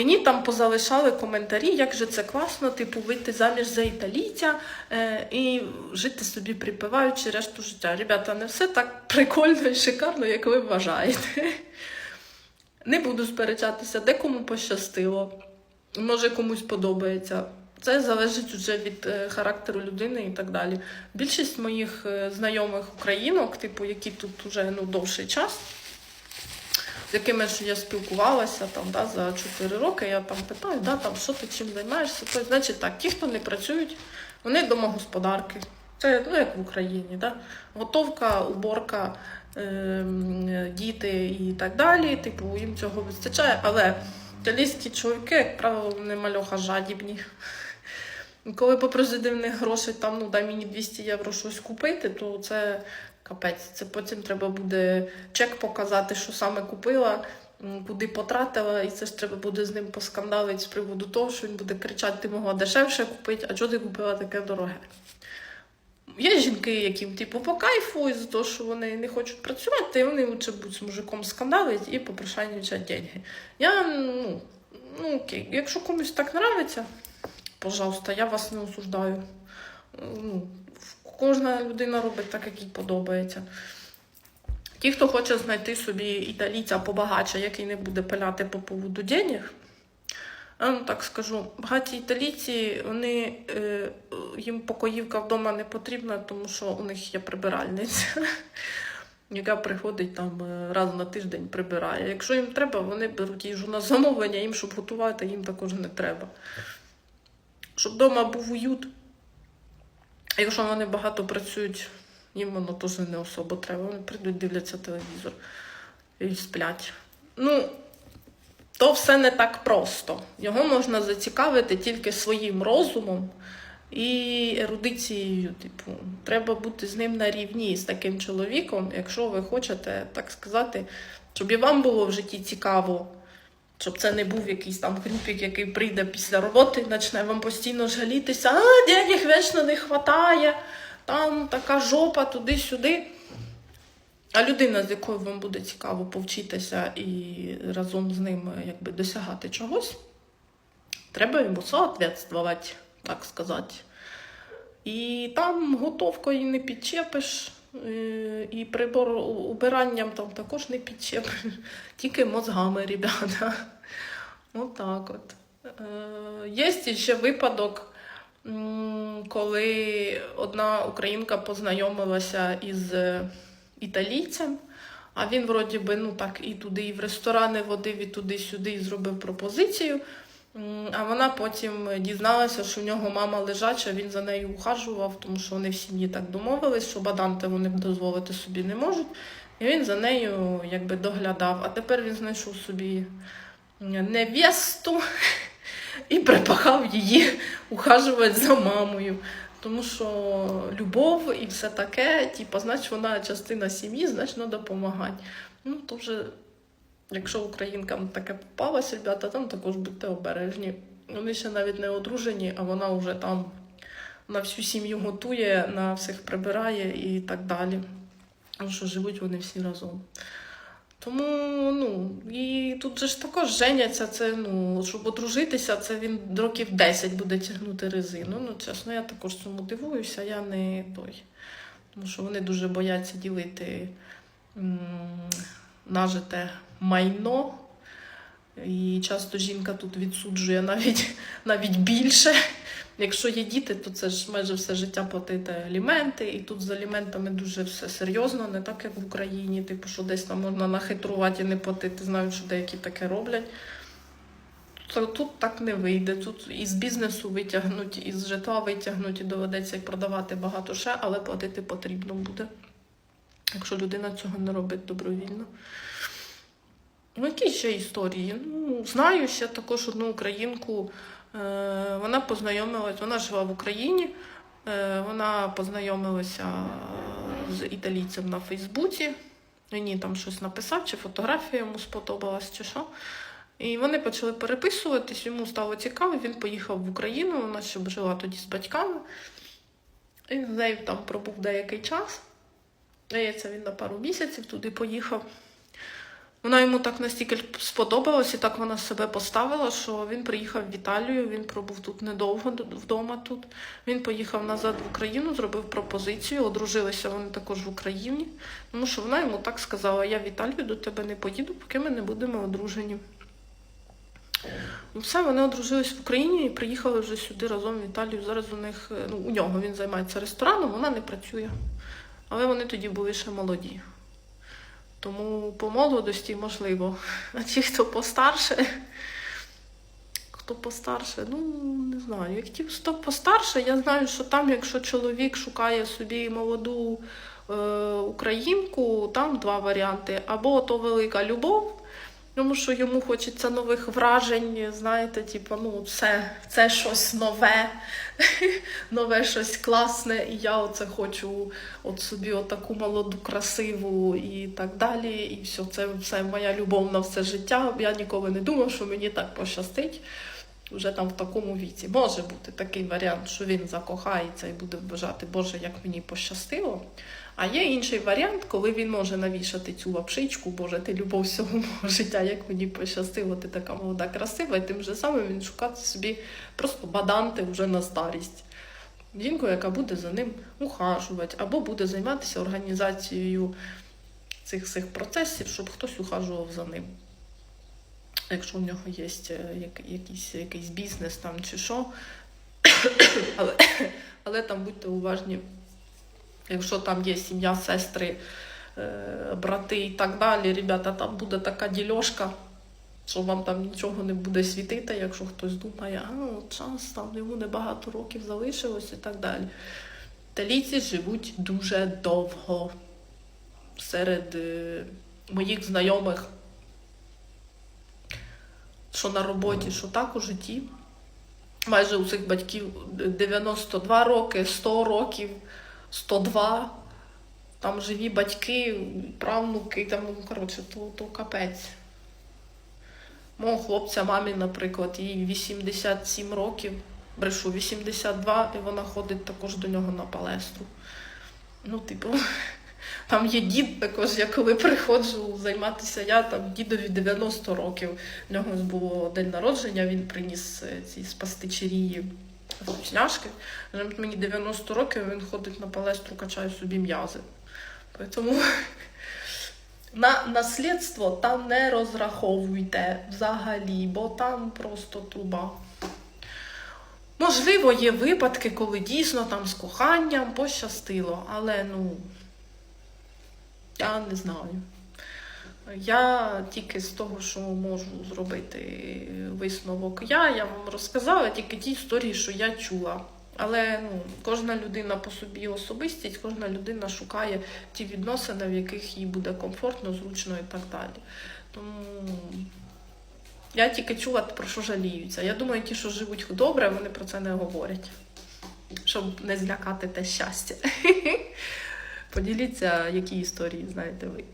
Мені там позалишали коментарі, як же це класно, типу, вийти заміж за італійця е, і жити собі припиваючи решту життя. Ребята, не все так прикольно і шикарно, як ви вважаєте. Не буду сперечатися, де кому пощастило. Може комусь подобається. Це залежить вже від е, характеру людини і так далі. Більшість моїх е, знайомих українок, типу, які тут вже ну, довший час, з якими ж я спілкувалася там, да, за 4 роки, я там питаю, да, там, що ти чим займаєшся. То, значить так, ті, хто не працюють, вони домогосподарки. Це ну, як в Україні, да? готовка, уборка, ем, діти і так далі. Типу, їм цього вистачає, але італійські чоловіки, як правило, вони мальоха жадібні. Коли попросити в них грошей, там, ну дай мені 200 євро щось купити, то це капець. Це потім треба буде чек показати, що саме купила, куди потратила, і це ж треба буде з ним поскандалити з приводу того, що він буде кричати, ти могла дешевше купити, а чого ти купила таке дороге. Є жінки, яким типу по кайфу, із-за того, що вони не хочуть працювати, і вони лучше будуть з мужиком скандалити і попрошайничати деньги. Я, ну, ну окей, якщо комусь так нравиться, пожалуйста, я вас не осуждаю. Ну, кожна людина робить так, як їй подобається. Ті, хто хоче знайти собі італійця побагаче, який не буде пиляти по поводу денег, я вам так скажу, багаті італійці, вони, е, їм покоївка вдома не потрібна, тому що у них є прибиральниця, яка приходить там е, раз на тиждень прибирає. Якщо їм треба, вони беруть їжу на замовлення, їм, щоб готувати, їм також не треба. Щоб вдома був уют. А Якщо вони багато працюють, їм воно теж не особо треба. Вони прийдуть, дивляться телевізор і сплять. Ну, то все не так просто. Його можна зацікавити тільки своїм розумом і ерудицією. Типу, треба бути з ним на рівні з таким чоловіком, якщо ви хочете, так сказати, щоб і вам було в житті цікаво. Щоб це не був якийсь там хрюпік, який прийде після роботи почне вам постійно жалітися, а денег вечно не вистачає, там така жопа туди-сюди. А людина, з якою вам буде цікаво повчитися і разом з ним якби, досягати чогось, треба йому соответствувати, так сказати. І там готовкою не підчепиш, і прибор убиранням там також не підчепиш, тільки мозгами, ребята. Отак от. Е, Є ще випадок, коли одна українка познайомилася із е, італійцем, а він, вроді би, ну так, і туди, і в ресторани водив, і туди-сюди, і зробив пропозицію. А вона потім дізналася, що в нього мама лежача, він за нею ухажував, тому що вони в сім'ї так домовились, що баданти вони дозволити собі не можуть. І він за нею якби доглядав. А тепер він знайшов собі невесту і припахав її ухажувати за мамою. Тому що любов і все таке, типу, значить, вона частина сім'ї, значить, допомагати. Ну, то вже, якщо українкам таке попалося, ребята, там також будьте обережні. Вони ще навіть не одружені, а вона вже там на всю сім'ю готує, на всіх прибирає і так далі. Тому що живуть вони всі разом. Тому, ну, і тут же ж також женяться, це, ну, щоб одружитися, це він років 10 буде тягнути резину. Ну, чесно, я також цьому дивуюся, я не той. Тому що вони дуже бояться ділити нажите майно. І часто жінка тут відсуджує навіть, навіть більше. Якщо є діти, то це ж майже все життя платити аліменти, і тут з аліментами дуже все серйозно, не так як в Україні, типу, що десь там можна нахитрувати і не платити. Знаю, що деякі таке роблять. То тут так не вийде. Тут із бізнесу витягнуть, із житла витягнуть і доведеться і продавати багато ще, але платити потрібно буде, якщо людина цього не робить добровільно. Ну, які ще історії? Ну, знаю ще також одну українку. Е, Вона познайомилась, вона жила в Україні. Е, Вона познайомилася з італійцем на Фейсбуці. Мені там щось написав, чи фотографія йому сподобалась, чи що. І вони почали переписуватись, йому стало цікаво, він поїхав в Україну, вона ще жила тоді з батьками. І з нею там пробув деякий час. Здається, він на пару місяців туди поїхав. Вона йому так настільки сподобалась, і так вона себе поставила, що він приїхав в Італію, він пробув тут недовго вдома тут. Він поїхав назад в Україну, зробив пропозицію, одружилися вони також в Україні. Тому що вона йому так сказала: я в Італію до тебе не поїду, поки ми не будемо одружені. Все, вони одружились в Україні і приїхали вже сюди разом в Італію. Зараз у них, е, ну, у нього він займається рестораном, вона не працює. Але вони тоді були ще молоді. Тому по молодості можливо. А ті, хто постарше, хто постарше, ну не знаю. Як ті, хто постарше, я знаю, що там, якщо чоловік шукає собі молоду е, українку, там два варіанти. Або то велика любов, тому що йому хочеться нових вражень, знаєте, типу, ну, це, це щось нове, нове щось класне, і я оце хочу от собі отаку молоду, красиву і так далі. І все, це все моя любов на все життя. Я ніколи не думав, що мені так пощастить. Вже там в такому віці. Може бути такий варіант, що він закохається і буде вважати, Боже, як мені пощастило. А є інший варіант, коли він може навішати цю лапшичку, Боже, ти любов всього мого життя, як мені пощастило, ти така молода, красива, і тим же самим він шукати собі просто баданти вже на старість. Жінку, яка буде за ним ухажувати, або буде займатися організацією цих всіх процесів, щоб хтось ухажував за ним. Якщо в нього є е, як- якийсь, якийсь бізнес там чи що. але, але там будьте уважні, якщо там є сім'я, сестри, е, брати і так далі, ребята, там буде така дільошка, що вам там нічого не буде світити, якщо хтось думає, а ну, час там йому небагато років залишилось і так далі. Італійці живуть дуже довго. Серед е, моїх знайомих, що на роботі, що так у житті. Майже у цих батьків 92 роки, 100 років, 102. Там живі батьки, правнуки, там, ну, коротше, то, то капець. Мого хлопця, мамі, наприклад, їй 87 років, брешу 82, і вона ходить також до нього на палестру. Ну, типу, там є дід також, я коли приходжу займатися, я там дідові 90 років. В нього було день народження, він приніс е, ці спастичерії вкусняшки. Мені 90 років, він ходить на палестру, качає собі м'язи. Тому на наслідство там не розраховуйте взагалі, бо там просто труба. Можливо, є випадки, коли дійсно там з коханням пощастило, але ну. Я не знаю. Я тільки з того, що можу зробити висновок я, я вам розказала тільки ті історії, що я чула. Але ну, кожна людина по собі особистість, кожна людина шукає ті відносини, в яких їй буде комфортно, зручно і так далі. Тому я тільки чула, про що жаліються. Я думаю, ті, що живуть добре, вони про це не говорять, щоб не злякати те щастя. Поділіться, які історії знаєте ви.